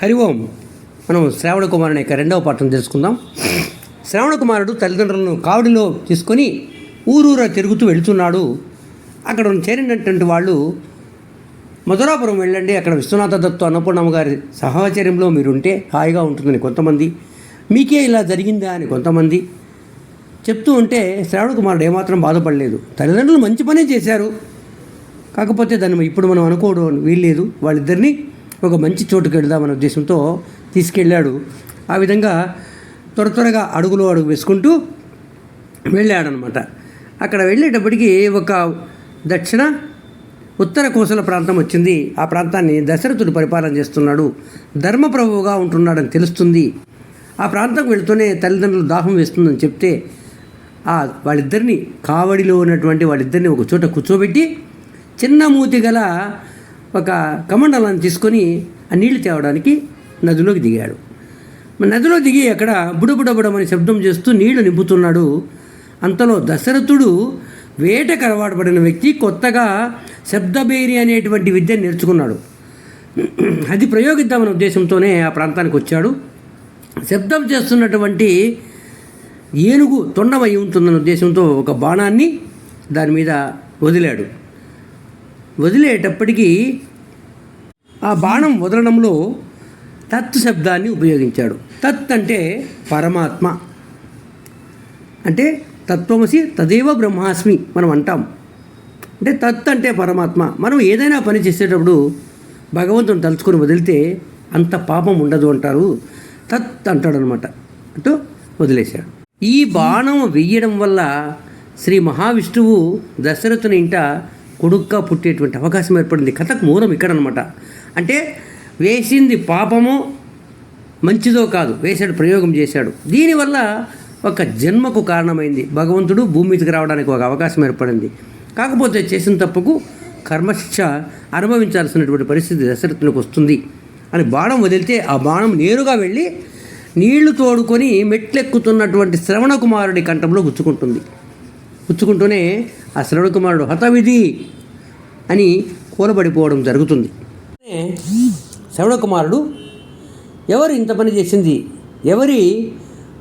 హరి ఓం. మనం శ్రావణ కుమారుని యొక్క రెండవ పాఠం తెలుసుకుందాం. శ్రావణ కుమారుడు తల్లిదండ్రులను కావడిలో తీసుకొని ఊరూరా తిరుగుతూ వెళుతున్నాడు. అక్కడ చేరినటువంటి వాళ్ళు మధురాపురం వెళ్ళండి అక్కడ విశ్వనాథ దత్తు అన్నపూర్ణమ్మ గారి సహచర్యంలో మీరుంటే హాయిగా ఉంటుందని కొంతమంది మీకే ఇలా జరిగిందా అని కొంతమంది చెప్తూ ఉంటే శ్రావణ కుమారుడు ఏమాత్రం బాధపడలేదు. తల్లిదండ్రులు మంచి పనే చేశారు. కాకపోతే దాన్ని ఇప్పుడు మనం అనుకోవడం వీల్లేదు. వాళ్ళిద్దరిని ఒక మంచి చోటుకు వెళ్దామనే ఉద్దేశంతో తీసుకెళ్ళాడు. ఆ విధంగా త్వర త్వరగా అడుగులో అడుగు వేసుకుంటూ వెళ్ళాడనమాట. అక్కడ వెళ్ళేటప్పటికి ఒక దక్షిణ ఉత్తర కోసల ప్రాంతం వచ్చింది. ఆ ప్రాంతాన్ని దశరథుడు పరిపాలన చేస్తున్నాడు. ధర్మప్రభువుగా ఉంటున్నాడని తెలుస్తుంది. ఆ ప్రాంతం వెళుతూనే తల్లిదండ్రులు దాహం వేస్తుందని చెప్తే ఆ వాళ్ళిద్దరిని కావడిలో ఉన్నటువంటి వాళ్ళిద్దరిని ఒక చోట కూర్చోబెట్టి చిన్న మూతి గల ఒక కమండలాన్ని తీసుకొని ఆ నీళ్ళు తేవడానికి నదిలోకి దిగాడు. నదిలో దిగి అక్కడ బుడబుడబుడమని శబ్దం చేస్తూ నీళ్ళు నింపుతున్నాడు. అంతలో దశరథుడు వేటకు అలవాటు పడిన వ్యక్తి కొత్తగా శబ్దబేరి అనేటువంటి విద్య నేర్చుకున్నాడు. అది ప్రయోగిద్దామనే ఉద్దేశంతోనే ఆ ప్రాంతానికి వచ్చాడు. శబ్దం చేస్తున్నటువంటి ఏనుగు తొండమై ఉంటుందన్న ఉద్దేశంతో ఒక బాణాన్ని దాని మీద వదిలాడు. వదిలేటప్పటికీ ఆ బాణం వదలడంలో తత్ శబ్దాన్ని ఉపయోగించాడు. తత్ అంటే పరమాత్మ. అంటే తత్వమసి తదేవ బ్రహ్మాస్మి మనం అంటాం. అంటే తత్ అంటే పరమాత్మ. మనం ఏదైనా పని చేసేటప్పుడు భగవంతుని తలుచుకొని వదిలితే అంత పాపం ఉండదు అంటారు. తత్ అంటాడు అనమాట అంటూ వదిలేశాడు. ఈ బాణం వెయ్యడం వల్ల శ్రీ మహావిష్ణువు దశరథుని ఇంట కొడుక్గా పుట్టేటువంటి అవకాశం ఏర్పడింది. కథకు మూలం ఇక్కడ అనమాట అంటే వేసింది పాపము మంచిదో కాదు వేసాడు ప్రయోగం చేశాడు. దీనివల్ల ఒక జన్మకు కారణమైంది. భగవంతుడు భూమి మీదకి రావడానికి ఒక అవకాశం ఏర్పడింది. కాకపోతే చేసిన తప్పుకు కర్మశిక్ష అనుభవించాల్సినటువంటి పరిస్థితి దశరథునికి వస్తుంది. అని బాణం వదిలితే ఆ బాణం నేరుగా వెళ్ళి నీళ్ళు తోడుకొని మెట్లెక్కుతున్నటువంటి శ్రవణ కుమారుడి కంఠంలో గుచ్చుకుంటుంది. గుచ్చుకుంటూనే ఆ శ్రవణ కుమారుడు హతవిధి అని కూలబడిపోవడం జరుగుతుంది. శ్రవణ కుమారుడు ఎవరు ఇంత పని చేసింది? ఎవరి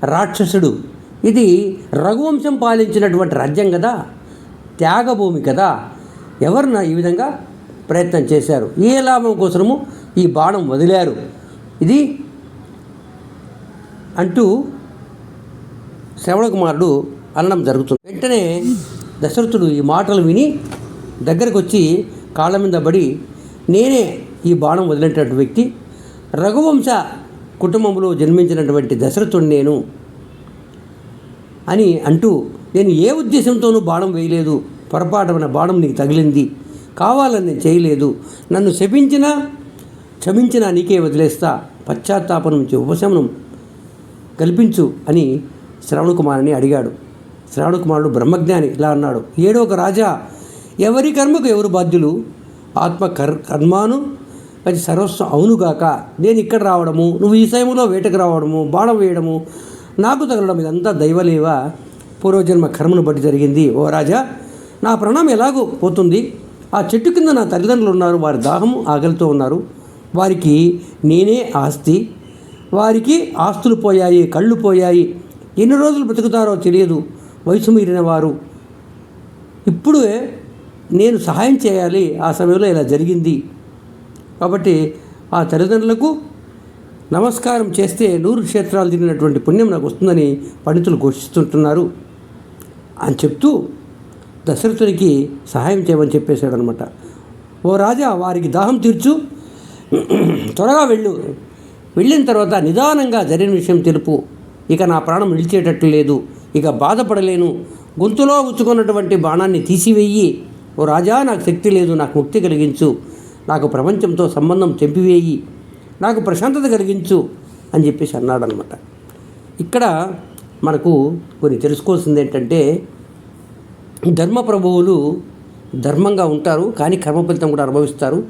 రాక్షసుడు? ఇది రఘువంశం పాలించినటువంటి రాజ్యం కదా త్యాగభూమి కదా. ఎవరు నా ఈ విధంగా ప్రయత్నం చేశారు? ఏ లాభం కోసము ఈ బాణం వదిలారు? ఇది అంటూ శ్రవణ కుమారుడు అనడం జరుగుతుంది. వెంటనే దశరథుడు ఈ మాటలు విని దగ్గరకు వచ్చి కాళ్ళ మీద పడి నేనే ఈ బాణం వదిలినటువంటి వ్యక్తి. రఘువంశ కుటుంబంలో జన్మించినటువంటి దశరథుడు నేను అని అంటూ నేను ఏ ఉద్దేశంతోనూ బాణం వేయలేదు. పొరపాటున బాణం నీకు తగిలింది. కావాలని నేను చేయలేదు. నన్ను శపించినా క్షమించినా నీకే వదిలేస్తా. పశ్చాత్తాపం నుంచి ఉపశమనం కల్పించు అని శ్రవణకుమారుని అడిగాడు. శ్రవణకుమారుడు బ్రహ్మజ్ఞాని ఇలా అన్నాడు. ఏడో ఒక రాజా ఎవరి కర్మకు ఎవరు బాధ్యులు? ఆత్మ కర్ కర్మాను అది సర్వస్వం అవునుగాక నేను ఇక్కడ రావడము నువ్వు ఈ సమయంలో వేటకు రావడము బాణం వేయడము నాకు తగలడం ఇదంతా దైవలేవ? పూర్వజన్మ కర్మను బట్టి జరిగింది. ఓ రాజా నా ప్రాణం ఎలాగో పోతుంది? ఆ చెట్టు కింద నా తల్లిదండ్రులు ఉన్నారు వారి దాహము ఆకలితో ఉన్నారు. వారికి నేనే ఆస్తి. వారికి ఆస్తులు పోయాయి కళ్ళు పోయాయి. ఎన్ని రోజులు బ్రతుకుతారో తెలియదు. వయసు మీరిన వారు. ఇప్పుడే నేను సహాయం చేయాలి. ఆ సమయంలో ఇలా జరిగింది. కాబట్టి ఆ తల్లిదండ్రులకు నమస్కారం చేస్తే నూరు క్షేత్రాలు తిరిగినటువంటి పుణ్యం నాకు వస్తుందని పండితులు ఘోషిస్తుంటున్నారు అని చెప్తూ దశరథునికి సహాయం చేయమని చెప్పేశాడు అనమాట ఓ రాజా వారికి దాహం తీర్చు. త్వరగా వెళ్ళు. వెళ్ళిన తర్వాత నిదానంగా జరిగిన విషయం తెలుపు. ఇక నా ప్రాణం నిలిచేటట్టు లేదు. ఇక బాధపడలేను. గొంతులో ఉచ్చుకున్నటువంటి బాణాన్ని తీసివేయి. ఓ రాజా నాకు శక్తి లేదు నాకు ముక్తి కలిగించు. నాకు ప్రపంచంతో సంబంధం తెంపివేయి నాకు ప్రశాంతత కలిగించు అని చెప్పేసి అన్నాడనమాట ఇక్కడ మనకు కొన్ని తెలుసుకోవాల్సింది ఏంటంటే ధర్మ ప్రభువులు ధర్మంగా ఉంటారు కానీ కర్మ ఫలితం కూడా అనుభవిస్తారు.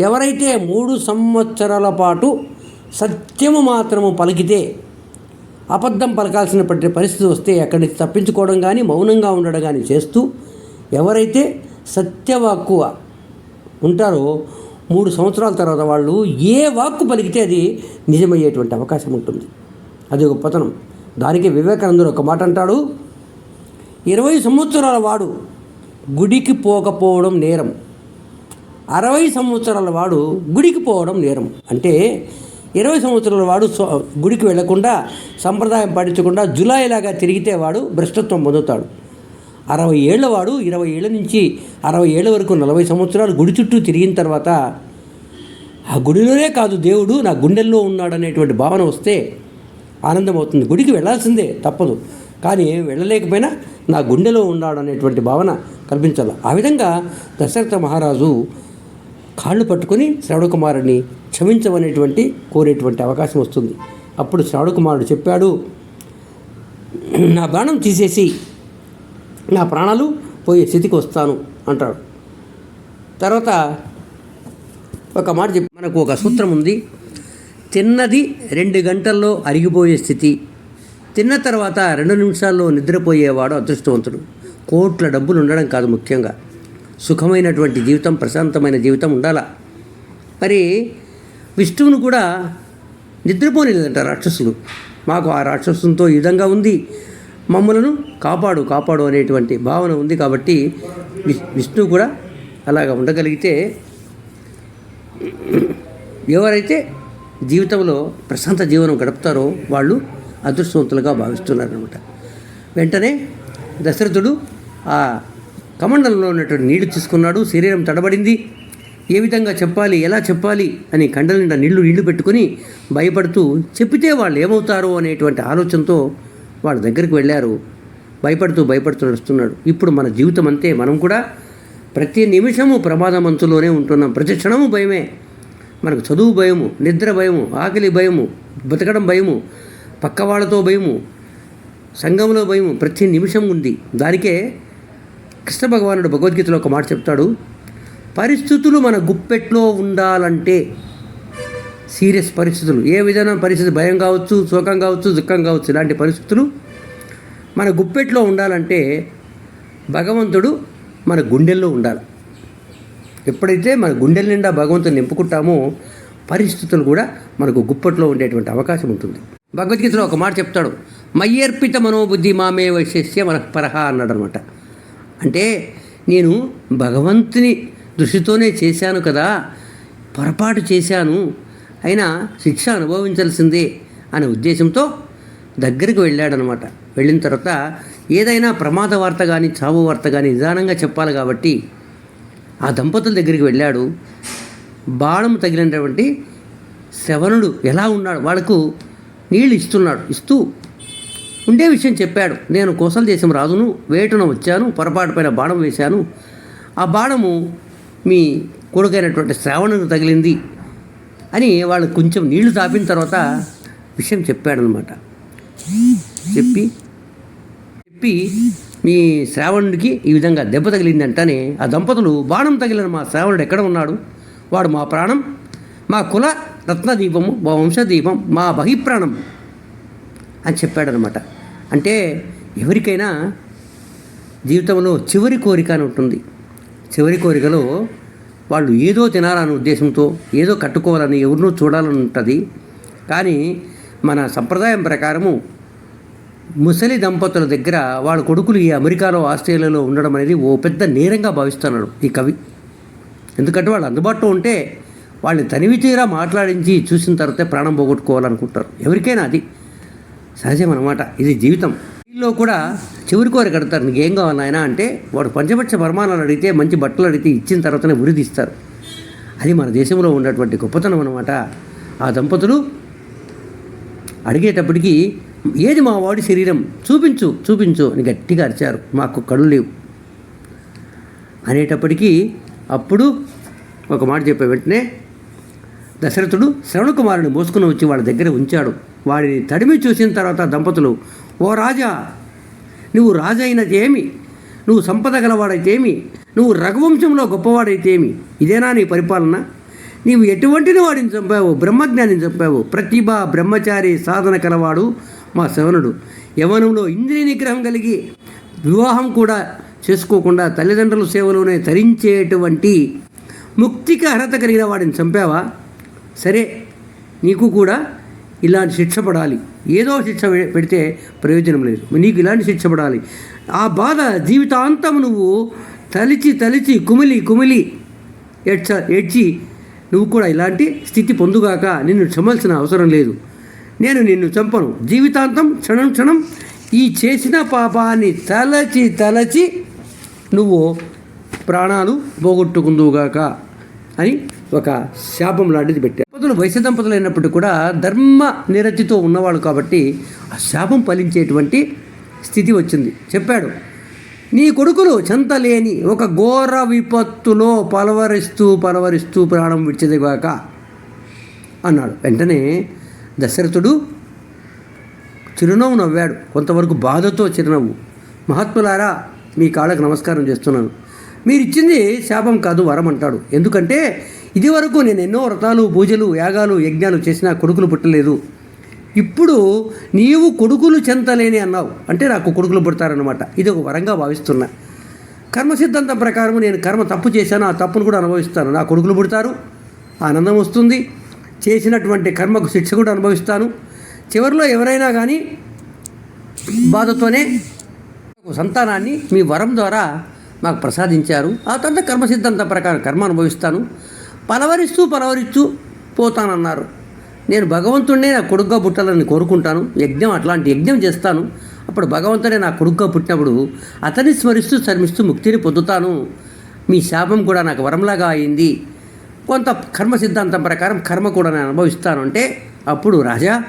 ఎవరైతే మూడు సంవత్సరాల పాటు సత్యము మాత్రము పలికితే అబద్ధం పలకాల్సినటువంటి పరిస్థితి వస్తే అక్కడి నుంచి తప్పించుకోవడం కానీ మౌనంగా ఉండడం కానీ చేస్తూ ఎవరైతే సత్యవాక్కువ ఉంటారో మూడు సంవత్సరాల తర్వాత వాళ్ళు ఏ వాక్కు పలికితే అది నిజమయ్యేటువంటి అవకాశం ఉంటుంది. అది ఒక పతనం. దానికి వివేకానందుడు ఒక మాట అంటాడు ఇరవై సంవత్సరాల వాడు గుడికి పోకపోవడం నేరం. అరవై సంవత్సరాల వాడు గుడికి పోవడం నేరం. అంటే ఇరవై సంవత్సరాల వాడు గుడికి వెళ్ళకుండా సంప్రదాయం పాటించకుండా జులాయిలాగా తిరిగితే వాడు భ్రష్టత్వం పొందుతాడు. అరవై ఏళ్ళ వాడు ఇరవై ఏళ్ళ నుంచి అరవై ఏళ్ళ వరకు నలభై సంవత్సరాలు గుడి చుట్టూ తిరిగిన తర్వాత ఆ గుడిలోనే కాదు దేవుడు నా గుండెల్లో ఉన్నాడు అనేటువంటి భావన వస్తే ఆనందం అవుతుంది గుడికి వెళ్ళాల్సిందే తప్పదు. కానీ వెళ్ళలేకపోయినా నా గుండెలో ఉన్నాడు అనేటువంటి భావన కల్పించాలి. ఆ విధంగా దశరథ మహారాజు కాళ్ళు పట్టుకొని శ్రవణకుమారుని క్షమించమనేటువంటి కోరేటువంటి అవకాశం వస్తుంది. అప్పుడు శ్రవణకుమారుడు చెప్పాడు నా బాణం తీసేసి నా ప్రాణాలు పోయే స్థితికి వస్తాను అంటాడు. తర్వాత ఒక మాట చెప్పి మనకు ఒక సూత్రం ఉంది తిన్నది రెండు గంటల్లో అరిగిపోయే స్థితి తిన్న తర్వాత రెండు నిమిషాల్లో నిద్రపోయేవాడు అదృష్టవంతుడు. కోట్ల డబ్బులు ఉండడం కాదు ముఖ్యంగా. సుఖమైనటువంటి జీవితం ప్రశాంతమైన జీవితం ఉండాలా? మరి విష్ణువును కూడా నిద్రపోలేదంట రాక్షసులు. మాకు ఆ రాక్షసులతో ఈ విధంగా ఉంది. మమ్మలను కాపాడు కాపాడు అనేటువంటి భావన ఉంది కాబట్టి విష్ విష్ణువు కూడా అలాగ ఉండగలిగితే ఎవరైతే జీవితంలో ప్రశాంత జీవనం గడుపుతారో వాళ్ళు అదృష్టవంతులుగా భావిస్తున్నారనమాట వెంటనే దశరథుడు ఆ కమండలంలో ఉన్నటువంటి నీళ్ళు తీసుకున్నాడు. శరీరం తడబడింది. ఏ విధంగా చెప్పాలి ఎలా చెప్పాలి అని కండల నిండా నీళ్ళు నీళ్ళు పెట్టుకొని భయపడుతూ చెప్పితే వాళ్ళు ఏమవుతారో అనేటువంటి ఆలోచనతో వాళ్ళ దగ్గరికి వెళ్ళారు. భయపడుతూ భయపడుతూ నడుస్తున్నాడు. ఇప్పుడు మన జీవితం అంతే. మనం కూడా ప్రతి నిమిషము ప్రమాదం అంతులోనే ఉంటున్నాం. ప్రతి క్షణము భయమే. మనకు చదువు భయము నిద్ర భయము ఆకలి భయము బతకడం భయము పక్క వాళ్ళతో భయము సంఘంలో భయము ప్రతి నిమిషం ఉంది. దానికే కృష్ణ భగవానుడు భగవద్గీతలో ఒక మాట చెప్తాడు. పరిస్థితులు మన గుప్పెట్లో ఉండాలంటే సీరియస్ పరిస్థితులు. ఏ విధమైన పరిస్థితి? భయం కావచ్చు శోకం కావచ్చు దుఃఖం కావచ్చు ఇలాంటి పరిస్థితులు మన గుప్పెట్లో ఉండాలంటే భగవంతుడు మన గుండెల్లో ఉండాలి. ఎప్పుడైతే మన గుండెల నిండా భగవంతుని నింపుకుంటామో పరిస్థితులు కూడా మనకు గుప్పట్లో ఉండేటువంటి అవకాశం ఉంటుంది. భగవద్గీతలో ఒక మాట చెప్తాడు మయ్యర్పిత మనోబుద్ధి మామే వైశస్య మన పరహ అన్నాడు అనమాట అంటే నేను భగవంతుని దృష్టితోనే చేశాను కదా పొరపాటు చేశాను అయినా శిక్ష అనుభవించాల్సిందే అనే ఉద్దేశంతో దగ్గరికి వెళ్ళాడనమాట. వెళ్ళిన తర్వాత ఏదైనా ప్రమాద వార్త కానీ చావు వార్త కానీ నిదానంగా చెప్పాలి కాబట్టి ఆ దంపతుల దగ్గరికి వెళ్ళాడు. బాణం తగిలినటువంటి శ్రవణుడు ఎలా ఉన్నాడు? వాళ్ళకు నీళ్ళు ఇస్తున్నాడు ఇస్తూ ఉండే విషయం చెప్పాడు. నేను కోసల దేశం రాజును వేటున వచ్చాను పొరపాటు పైన బాణం వేశాను. ఆ బాణము మీ కొడుకైనటువంటి శ్రావణకు తగిలింది అని వాళ్ళు కొంచెం నీళ్ళు తాపిన తర్వాత విషయం చెప్పాడనమాట చెప్పి చెప్పి మీ శ్రావణుడికి ఈ విధంగా దెబ్బ తగిలింది అంటనే ఆ దంపతులు బాణం తగిలిన మా శ్రావణుడు ఎక్కడ ఉన్నాడు? వాడు మా ప్రాణం మా కుల రత్నదీపము మా వంశదీపం మా బహిప్రాణం అని చెప్పాడనమాట అంటే ఎవరికైనా జీవితంలో చివరి కోరిక అని ఉంటుంది. చివరి కోరికలో వాళ్ళు ఏదో తినాలనే ఉద్దేశంతో ఏదో కట్టుకోవాలని ఎవరినో చూడాలని ఉంటుంది కానీ మన సంప్రదాయం ప్రకారము ముసలి దంపతుల దగ్గర వాళ్ళ కొడుకులు ఈ అమెరికాలో ఆస్ట్రేలియాలో ఉండడం అనేది ఓ పెద్ద నేరంగా భావిస్తున్నాడు ఈ కవి. ఎందుకంటే వాళ్ళు అందుబాటులో ఉంటే వాళ్ళని తనివి తీరా మాట్లాడించి చూసిన తర్వాతే ప్రాణం పోగొట్టుకోవాలనుకుంటారు. ఎవరికైనా అది సహజం అన్నమాట ఇది జీవితం. లో కూడా చివరి కోరి కడతారు నీకు ఏం కావాలి నాయనా? అంటే వాడు పంచపక్ష పరిమాణాలు అడిగితే మంచి బట్టలు అడిగితే ఇచ్చిన తర్వాతనే ఉరిదిస్తారు. అది మన దేశంలో ఉన్నటువంటి గొప్పతనం అనమాట ఆ దంపతులు అడిగేటప్పటికి ఏది మా వాడి శరీరం? చూపించు చూపించు. అని గట్టిగా అరిచారు. మాకు కళ్ళు లేవు. అనేటప్పటికీ అప్పుడు ఒక మాట చెప్పే వెంటనే దశరథుడు శ్రవణకుమారుని మోసుకుని వచ్చి వాళ్ళ దగ్గర ఉంచాడు. వాడిని తడిమి చూసిన తర్వాత దంపతులు ఓ రాజా నువ్వు రాజైనదేమి? నువ్వు సంపద గలవాడైతేమి? నువ్వు రఘువంశంలో గొప్పవాడైతేమి? ఇదేనా నీ పరిపాలన? నీవు ఎటువంటిని వాడిని చంపావు? బ్రహ్మజ్ఞానిని చంపావు? ప్రతిభ బ్రహ్మచారి సాధన కలవాడు మా శవనుడు. యవనంలో ఇంద్రియ నిగ్రహం కలిగి వివాహం కూడా చేసుకోకుండా తల్లిదండ్రుల సేవలోనే తరించేటువంటి ముక్తికి అర్హత కలిగిన వాడిని చంపావా? సరే నీకు కూడా ఇలాంటి శిక్ష పడాలి. ఏదో శిక్ష పె- పెడితే ప్రయోజనం లేదు. నీకు ఇలాంటి శిక్ష పడాలి. ఆ బాధ జీవితాంతం నువ్వు తలిచి తలిచి కుమిలి కుమిలి ఏడ్చ ఏడ్చి నువ్వు కూడా ఇలాంటి స్థితి పొందుగాక నిన్ను క్షమాల్సిన అవసరం లేదు. నేను నిన్ను చంపను. జీవితాంతం క్షణం క్షణం ఈ చేసిన పాపాన్ని తలచి తలచి నువ్వు ప్రాణాలు పోగొట్టుకుందువుగాక అని ఒక శాపం లాంటిది పెట్టారు. దంపతులు వయసు దంపతులు కూడా ధర్మ నిరతితో ఉన్నవాళ్ళు కాబట్టి ఆ శాపం ఫలించేటువంటి స్థితి వచ్చింది. చెప్పాడు నీ కొడుకులు చెంతలేని ఒక ఘోర విపత్తులో పలవరిస్తూ పలవరిస్తూ ప్రాణం విడిచేదిగాక అన్నాడు. వెంటనే దశరథుడు చిరునవ్వు నవ్వాడు. కొంతవరకు బాధతో చిరునవ్వు. మహాత్ములారా మీ కాళ్ళకు నమస్కారం చేస్తున్నాను. మీరు ఇచ్చింది శాపం కాదు వరం అంటాడు ఎందుకంటే ఇదివరకు నేను ఎన్నో వ్రతాలు పూజలు యాగాలు యజ్ఞాలు చేసినా కొడుకులు పుట్టలేదు. ఇప్పుడు నీవు కొడుకులు చెంతలేని అన్నావు. అంటే నాకు కొడుకులు పుడతారనమాట ఇది ఒక వరంగా భావిస్తున్నా. కర్మ సిద్ధాంతం ప్రకారం నేను కర్మ తప్పు చేశాను ఆ తప్పును కూడా అనుభవిస్తాను. నా కొడుకులు పుడతారు ఆనందం వస్తుంది. చేసినటువంటి కర్మకు శిక్ష కూడా అనుభవిస్తాను. చివరిలో ఎవరైనా కానీ బాధతోనే సంతానాన్ని మీ వరం ద్వారా మాకు ప్రసాదించారు. ఆ తర్వాత కర్మ సిద్ధాంతం ప్రకారం కర్మ అనుభవిస్తాను. పలవరిస్తూ పలవరిస్తూ పోతానన్నారు. నేను భగవంతుడినే నా కొడుగ్గా పుట్టాలని కోరుకుంటాను. యజ్ఞం అట్లాంటి యజ్ఞం చేస్తాను. అప్పుడు భగవంతుడే నా కొడుగ్గా పుట్టినప్పుడు అతన్ని స్మరిస్తూ శర్మిస్తూ ముక్తిని పొందుతాను. మీ శాపం కూడా నాకు వరంలాగా అయింది. కొంత కర్మ సిద్ధాంతం ప్రకారం కర్మ కూడా నేను అనుభవిస్తాను. అంటే అప్పుడు రాజా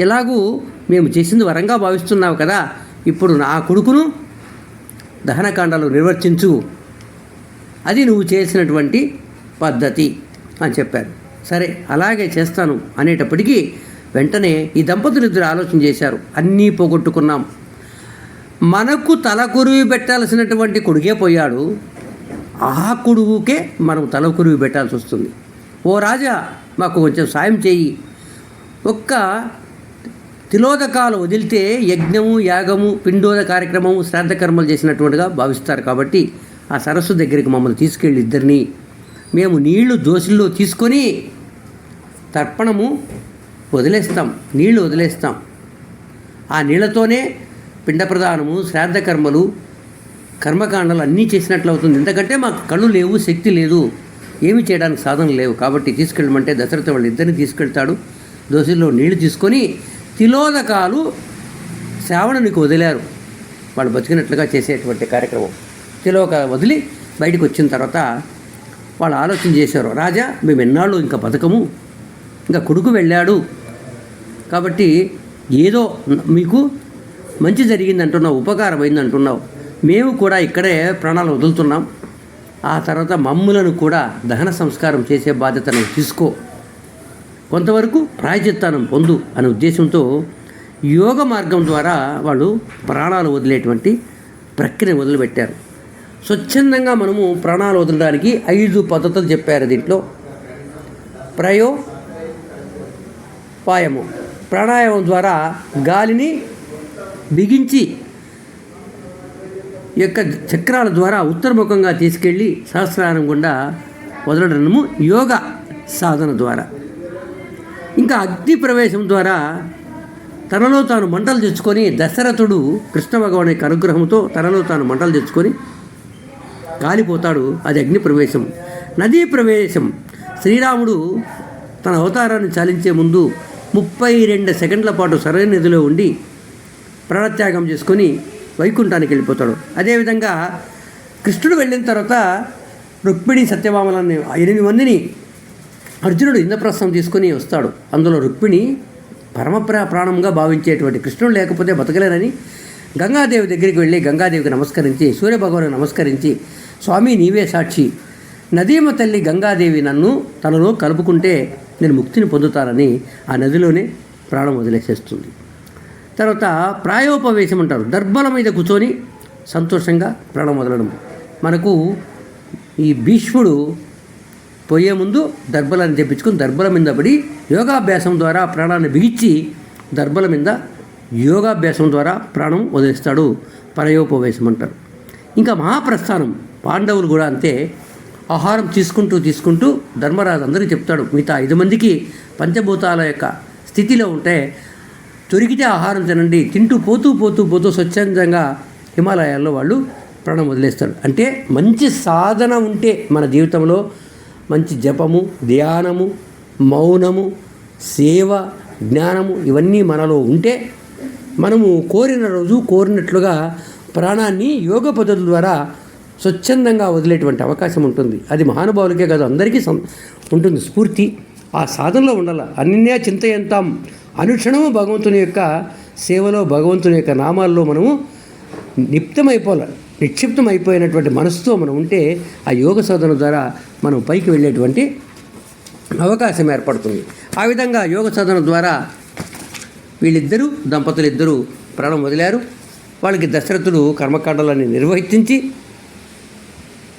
ఎలాగూ మేము చేసింది వరంగా భావిస్తున్నావు కదా ఇప్పుడు నా కొడుకును దహనకాండాలు నిర్వర్తించు. అది నువ్వు చేసినటువంటి పద్ధతి అని చెప్పారు. సరే అలాగే చేస్తాను అనేటప్పటికీ వెంటనే ఈ దంపతులు ఇద్దరు ఆలోచన చేశారు. అన్నీ పోగొట్టుకున్నాం. మనకు తల కురువి పెట్టాల్సినటువంటి కొడుకే పోయాడు. ఆ కొడుకుకే మనం తల కురువి పెట్టాల్సి వస్తుంది. ఓ రాజా మాకు కొంచెం సాయం చేయి. ఒక్క తిలోదకాలు వదిలితే యజ్ఞము యాగము పిండోద కార్యక్రమము శ్రాద్ధ కర్మలు చేసినటువంటిగా భావిస్తారు కాబట్టి ఆ సరస్సు దగ్గరికి మమ్మల్ని తీసుకెళ్ళి ఇద్దరిని మేము నీళ్ళు దోశల్లో తీసుకొని తర్పణము వదిలేస్తాం నీళ్ళు వదిలేస్తాం. ఆ నీళ్ళతోనే పిండ ప్రదానము శ్రాద్ధ కర్మలు కర్మకాండలు అన్నీ చేసినట్లు అవుతుంది ఎందుకంటే మాకు కళ్ళు లేవు శక్తి లేదు. ఏమి చేయడానికి సాధన లేవు. కాబట్టి తీసుకెళ్ళమంటే దశరథ వాళ్ళు ఇద్దరిని తీసుకెళ్తాడు. దోశల్లో నీళ్ళు తీసుకొని తిలోదకాలు శ్రావణునికి వదిలారు. వాళ్ళు బతికినట్లుగా చేసేటువంటి కార్యక్రమం. తిలోక వదిలి బయటకు వచ్చిన తర్వాత వాళ్ళు ఆలోచన చేశారు రాజా మేము ఎన్నాళ్ళు ఇంకా బతకము? ఇంకా కొడుకు వెళ్ళాడు. కాబట్టి ఏదో మీకు మంచి జరిగింది అంటున్నావు ఉపకారం అయింది అంటున్నావు మేము కూడా ఇక్కడే ప్రాణాలు వదులుతున్నాం. ఆ తర్వాత మమ్ములను కూడా దహన సంస్కారం చేసే బాధ్యతను తీసుకో. కొంతవరకు ప్రాయచిత్తానం పొందు అనే ఉద్దేశంతో యోగ మార్గం ద్వారా వాళ్ళు ప్రాణాలు వదిలేటువంటి ప్రక్రియ మొదలుపెట్టారు. స్వచ్ఛందంగా మనము ప్రాణాలు వదలడానికి ఐదు పద్ధతులు చెప్పారు దీంట్లో. ప్రయో పాయము. ప్రాణాయామం ద్వారా గాలిని బిగించి యొక్క చక్రాల ద్వారా ఉత్తరముఖంగా తీసుకెళ్ళి సహస్రారం గుండా వదలడము యోగ సాధన ద్వారా. ఇంకా అగ్ని ప్రవేశం ద్వారా తనలో తాను మంటలు తెచ్చుకొని దశరథుడు కృష్ణ భగవాన్ యొక్క అనుగ్రహంతో తనలో తాను మంటలు తెచ్చుకొని కాలిపోతాడు. అది అగ్ని ప్రవేశం. నదీ ప్రవేశం. శ్రీరాముడు తన అవతారాన్ని చాలించే ముందు ముప్పై రెండు సెకండ్ల పాటు సరైన నదిలో ఉండి ప్రాణత్యాగం చేసుకొని వైకుంఠానికి వెళ్ళిపోతాడు. అదేవిధంగా కృష్ణుడు వెళ్ళిన తర్వాత రుక్మిణి సత్యభామలని ఎనిమిది మందిని అర్జునుడు ఇంద్రప్రస్థం తీసుకొని వస్తాడు. అందులో రుక్మిణి పరమప్రా ప్రాణంగా భావించేటువంటి కృష్ణుడు లేకపోతే బతకలేనని గంగాదేవి దగ్గరికి వెళ్ళి గంగాదేవికి నమస్కరించి సూర్యభగవానికి నమస్కరించి స్వామి నీవే సాక్షి. నదీమ తల్లి గంగాదేవి నన్ను తనలో కలుపుకుంటే నేను ముక్తిని పొందుతానని ఆ నదిలోనే ప్రాణం వదిలేసేస్తుంది. తర్వాత ప్రాయోపవేశం అంటారు. దర్భల మీద కూర్చొని సంతోషంగా ప్రాణం వదలడం. మనకు ఈ భీష్ముడు పోయే ముందు దర్భలని తెప్పించుకుని దర్భల మీద పడి యోగాభ్యాసం ద్వారా ప్రాణాన్ని బిగించి దర్భల మీద యోగాభ్యాసం ద్వారా ప్రాణం వదిలేస్తాడు. పరయోపవేశం అంటారు ఇంకా మహాప్రస్థానం పాండవులు కూడా అంతే. ఆహారం తీసుకుంటూ తీసుకుంటూ ధర్మరాజు అందరికీ చెప్తాడు. మిగతా ఐదు మందికి పంచభూతాల యొక్క స్థితిలో ఉంటే దొరికితే ఆహారం తినండి. తింటూ పోతూ పోతూ పోతూ స్వచ్ఛందంగా హిమాలయాల్లో వాళ్ళు ప్రాణం వదిలేస్తారు. అంటే మంచి సాధన ఉంటే మన జీవితంలో మంచి జపము ధ్యానము మౌనము సేవ జ్ఞానము ఇవన్నీ మనలో ఉంటే మనము కోరిన రోజు కోరినట్లుగా ప్రాణాన్ని యోగ పద్ధతుల ద్వారా స్వచ్ఛందంగా వదిలేటువంటి అవకాశం ఉంటుంది. అది మహానుభావులకే కాదు అందరికీ సం ఉంటుంది. స్ఫూర్తి. ఆ సాధనలో ఉండాలి. అన్యా చింతయంతాం. అనుక్షణము భగవంతుని యొక్క సేవలో భగవంతుని యొక్క నామాల్లో మనము నిప్తమైపోవాలి. నిక్షిప్తం అయిపోయినటువంటి మనసుతో మనం ఉంటే ఆ యోగ సాధన ద్వారా మనం పైకి వెళ్ళేటువంటి అవకాశం ఏర్పడుతుంది. ఆ విధంగా యోగ సాధన ద్వారా వీళ్ళిద్దరూ దంపతులు ఇద్దరూ ప్రాణం వదిలారు. వాళ్ళకి దశరథుడు కర్మకాండాలని నిర్వహించి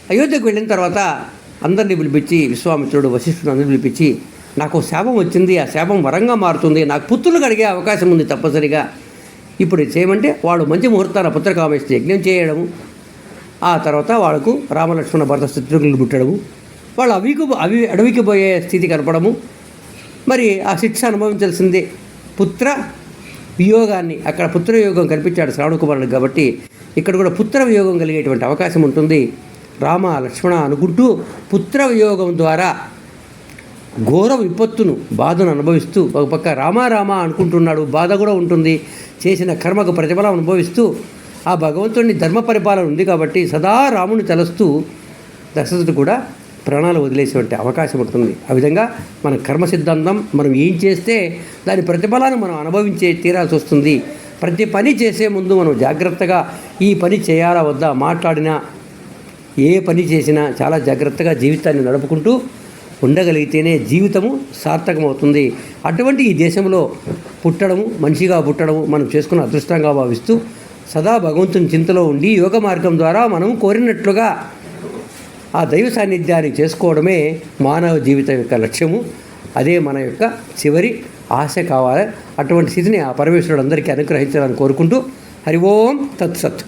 అయోధ్యకు వెళ్ళిన తర్వాత అందరినీ పిలిపించి విశ్వామిత్రుడు వశిష్ఠుడు అందరిని పిలిపించి నాకు శాపం వచ్చింది ఆ శాపం వరంగా మారుతుంది నాకు పుత్రులు కలిగే అవకాశం ఉంది తప్పనిసరిగా. ఇప్పుడు చేయమంటే వాడు మంచి ముహూర్తాల పుత్రకామేష్టి యజ్ఞం చేయడము. ఆ తర్వాత వాళ్ళకు రామలక్ష్మణ భరత శత్రుఘ్నులు పుట్టడము. వాళ్ళు అవికు అవి అడవికి పోయే స్థితి కనపడము. మరి ఆ శిక్ష అనుభవించాల్సిందే. పుత్ర వియోగాన్ని అక్కడ పుత్ర వియోగం శ్రావణ కుమారుడు కాబట్టి ఇక్కడ కూడా పుత్ర వియోగం కలిగేటువంటి అవకాశం ఉంటుంది. రామ లక్ష్మణ అనుకుంటూ పుత్ర వియోగం ద్వారా ఘోర విపత్తును బాధను అనుభవిస్తూ ఒక పక్క రామా రామ అనుకుంటున్నాడు బాధ కూడా ఉంటుంది. చేసిన కర్మకు ప్రతిఫలం అనుభవిస్తూ ఆ భగవంతుడిని ధర్మ పరిపాలన ఉంది కాబట్టి సదా రాముని తలస్తూ దశరథుడు కూడా ప్రాణాలు వదిలేసేటువంటి అవకాశం ఉంటుంది. ఆ విధంగా మన కర్మ సిద్ధాంతం మనం ఏం చేస్తే దాని ప్రతిఫలాన్ని మనం అనుభవించే తీరాల్సి వస్తుంది. ప్రతి పని చేసే ముందు మనం జాగ్రత్తగా ఈ పని చేయాలా వద్దా మాట్లాడినా ఏ పని చేసినా చాలా జాగ్రత్తగా జీవితాన్ని నడుపుకుంటూ ఉండగలిగితేనే జీవితము సార్థకమవుతుంది. అటువంటి ఈ దేశంలో పుట్టడము మనిషిగా పుట్టడము మనం చేసుకున్న అదృష్టంగా భావిస్తూ సదా భగవంతుని చింతలో ఉండి యోగ మార్గం ద్వారా మనం కోరినట్లుగా ఆ దైవ సాన్నిధ్యాన్ని చేసుకోవడమే మానవ జీవితం యొక్క లక్ష్యము. అదే మన యొక్క చివరి ఆశ కావాలి. అటువంటి స్థితిని ఆ పరమేశ్వరుడు అందరికీ అనుగ్రహించాలని కోరుకుంటూ హరి ఓం తత్సత్